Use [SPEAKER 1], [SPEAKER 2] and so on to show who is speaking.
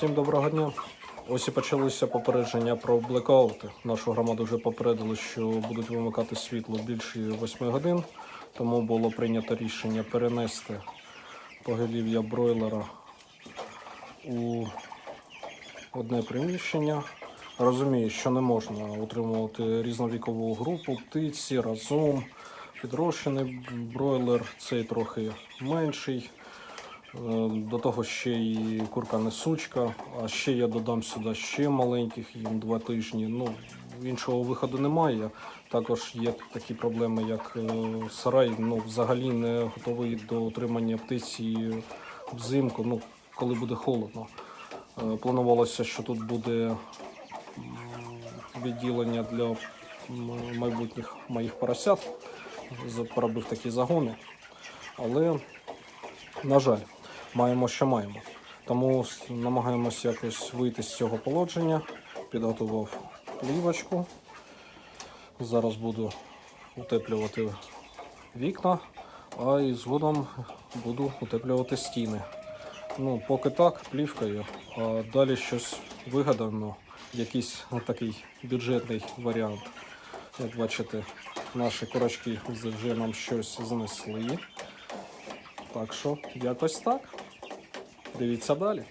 [SPEAKER 1] Всім доброго дня. Ось і почалися попередження про блекаути. Нашу громаду вже попередили, що будуть вимикати світло більше 8 годин, тому було прийнято рішення перенести поголів'я бройлера у одне приміщення. Розумію, що не можна утримувати різновікову групу птиці разом. Підрощений бройлер, цей трохи менший. Е, До того ще і курка несучка, а ще я додам сюди ще маленьких, їм два тижні. Ну, іншого виходу немає. Також є такі проблеми, як е, сарай, ну, взагалі не готовий до утримання птиці взимку, ну, коли буде холодно. Е, Планувалося, що тут буде відділення для майбутніх моїх поросят. Поробив такі загони. Але на жаль, маємо, що маємо. Тому намагаємось якось вийти з цього положення. Підготував плівочку. Зараз буду утеплювати вікна, а і згодом буду утеплювати стіни. Ну, поки так, плівкою, а далі щось вигадано, якийсь такий бюджетний варіант. Як бачите, наші курочки вже нам щось знесли. Так що якось так. Дивіться далі.